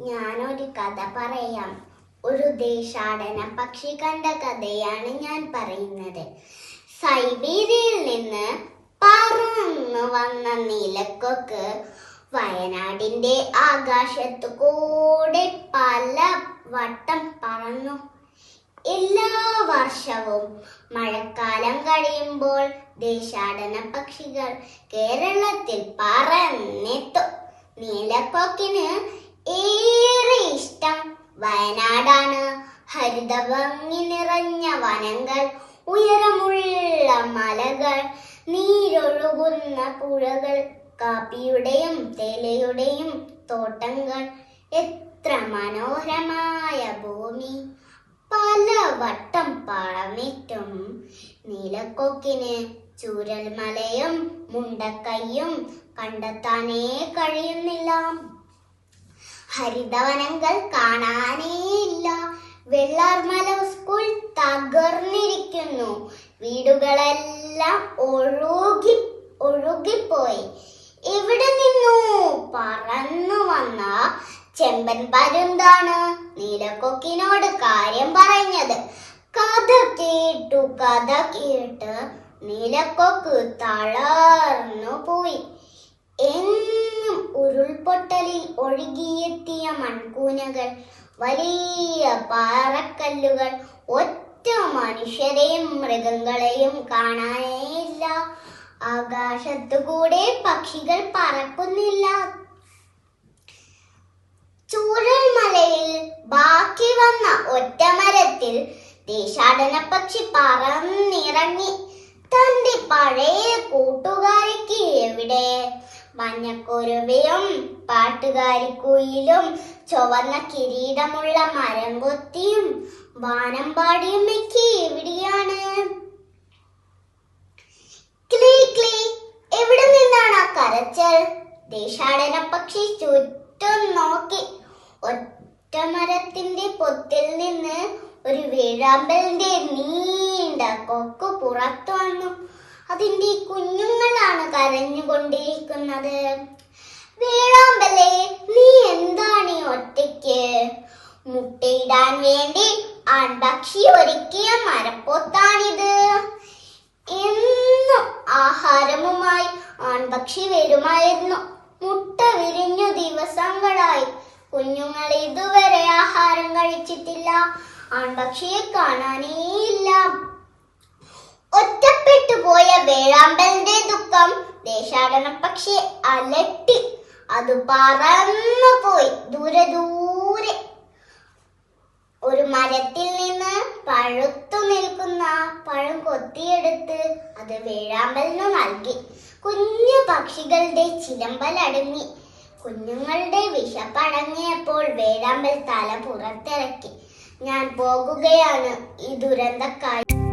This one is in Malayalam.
ഞാനൊരു കഥ പറയാം. ഒരു ദേശാടന പക്ഷി കണ്ട കഥയാണ് ഞാൻ പറയുന്നത്. സൈബീരിയയിൽ നിന്ന് പറന്നു വന്ന നീലക്കൊക്ക് വയനാടിന്റെ ആകാശത്തു കൂടെ പല വട്ടം പറന്നു. എല്ലാ വർഷവും മഴക്കാലം കഴിയുമ്പോൾ ദേശാടന പക്ഷികൾ കേരളത്തിൽ പറന്നെത്തും നീലക്കൊക്കിന് ഏറെ ഇഷ്ടം വയനാടാണ്. ഹരിതഭംഗി നിറഞ്ഞ വനങ്ങൾ ഉയരമുള്ള മലകൾ നീരൊഴുകുന്ന പുഴകൾ കാപ്പിയുടെയും തേയിലയുടെയും തോട്ടങ്ങൾ. എത്ര മനോഹരമായ ഭൂമി. പല വട്ടം പറന്നിട്ടും നീലക്കൊക്കിന് ചൂരൽമലയും മുണ്ടക്കയ്യും കണ്ടെത്താനേ കഴിയുന്നില്ല. ഹരിതവനങ്ങൾ കാണാനേയില്ല. വെള്ളാർമല സ്കൂൾ തകർന്നിരിക്കുന്നു. വീടുകളെല്ലാം ഒഴുകി ഒഴുകിപ്പോയി. എവിടെ നിന്നു? പറന്നു വന്ന ചെമ്പൻ പരുന്താണ് നീലക്കൊക്കിനോട് കാര്യം പറഞ്ഞത്. കഥ കേട്ടു കഥ കേട്ട് നീലക്കൊക്ക് തളർന്നു പോയി. എന്നും ഉരുൾപൊട്ടലിൽ ഒഴുകിയെത്തിയ മൺകൂനകൾ വലിയ പാറക്കല്ലുകൾ ഒറ്റ മനുഷ്യരെയും മൃഗങ്ങളെയും കാണാനേയില്ല ആകാശത്തുകൂടെ പക്ഷികൾ പറക്കുന്നില്ല. ചൂരൽമലയിൽ ബാക്കി വന്ന ഒറ്റമരത്തിൽ ദേശാടന പക്ഷി പറന്നിറങ്ങി. തന്റെ പഴയ കൂട്ടുകാരിക്ക് എവിടെ മഞ്ഞക്കുരുവിയും പാട്ടുകാരിക്കുയിലും ചുവന്ന കിരീടമുള്ള മരം കൊത്തിയും വാനമ്പാടിയമ്മയ്ക്ക് എവിടെയാണ് ക്ലീ ക്ലീ എവിടെ നിന്നാണ് ആ കരച്ചൽ? ദേശാടന പക്ഷി ചുറ്റും നോക്കി. ഒറ്റമരത്തിന്റെ പൊത്തിൽ നിന്ന് ഒരു വേഴാമ്പലിന്റെ നീണ്ട കൊക്ക് പുറത്തു വന്നു. അതിന്റെ കുഞ്ഞുങ്ങളാണ് കരഞ്ഞുകൊണ്ടിരിക്കുന്നത്. വേഴാമ്പലേ നീ എന്താണ് ഒറ്റയ്ക്ക്? മുട്ടയിടാൻ വേണ്ടി ആൺപക്ഷി ഒരുക്കിയ മരപ്പൊത്താണിത്. എന്നും ആഹാരവുമായി ആൺപക്ഷി വരുമായിരുന്നു. മുട്ട വിരിഞ്ഞു ദിവസങ്ങളായി. കുഞ്ഞുങ്ങൾ ഇതുവരെ ആഹാരം കഴിച്ചിട്ടില്ല. ആൺപക്ഷിയെ കാണാനേയില്ല ഒറ്റപ്പെട്ടു പോയ വേഴാമ്പലിന്റെ ദുഃഖം ദേശാടന. പക്ഷി അലട്ടി അത് പറന്നു പോയി. ദൂരെ ദൂരെ. ഒരു മരത്തിൽ നിന്ന് പഴുത്തു നിൽക്കുന്ന പഴം കൊത്തിയെടുത്ത് അത് വേഴാമ്പലിനു നൽകി. കുഞ്ഞു പക്ഷികളുടെ ചിലമ്പൽ അടങ്ങി. കുഞ്ഞുങ്ങളുടെ വിശപ്പടങ്ങിയപ്പോൾ വേഴാമ്പൽ തല പുറത്തിറക്കി. ഞാൻ പോകുകയാണ് ഈ ദുരന്തക്കായി.